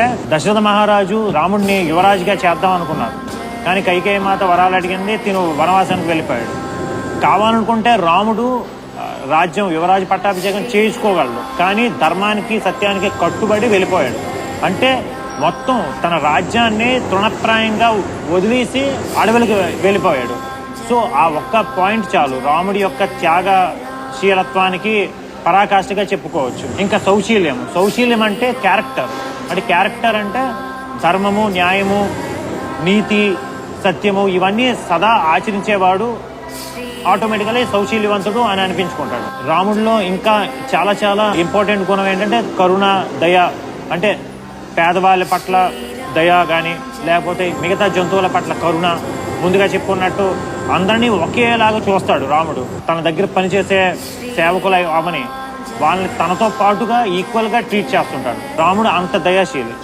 అంటే దశరథ మహారాజు రాముడిని యువరాజుగా చేద్దాం అనుకున్నారు. కానీ కైకేయి మాత వరాలు అడిగింది తిను వనవాసానికి వెళ్ళిపోయాడు. కావాలనుకుంటే రాముడు రాజ్యం యువరాజు పట్టాభిషేకం చేయించుకోగలడు. కానీ ధర్మానికి సత్యానికి కట్టుబడి వెళ్ళిపోయాడు. అంటే మొత్తం తన రాజ్యాన్ని తృణప్రాయంగా వదిలేసి అడవులకి వెళ్ళిపోయాడు. సో ఆ ఒక్క పాయింట్ చాలు. రాముడి యొక్క త్యాగశీలత్వానికి పరాకాష్ఠగా చెప్పుకోవచ్చు. ఇంకా సౌశీల్యం. సౌశీల్యం అంటే క్యారెక్టర్. అంటే క్యారెక్టర్ అంటే ధర్మము న్యాయము నీతి సత్యము ఇవన్నీ సదా ఆచరించేవాడు ఆటోమేటికలీ సౌశీల్యవంతుడు అని అనిపించుకుంటాడు. రాముడిలో ఇంకా చాలా చాలా ఇంపార్టెంట్ గుణం ఏంటంటే కరుణ దయ అంటే పేదవాళ్ళ పట్ల దయ కానీ లేకపోతే మిగతా జంతువుల పట్ల కరుణ ముందుగా చెప్పుకున్నట్టు అందరినీ ఒకేలాగా చూస్తాడు రాముడు. తన దగ్గర పనిచేసే సేవకులు అవని. వాళ్ళని తనతో పాటుగా ఈక్వల్గా ట్రీట్ చేస్తుంటాడు. రాముడు అంత దయాశీలి.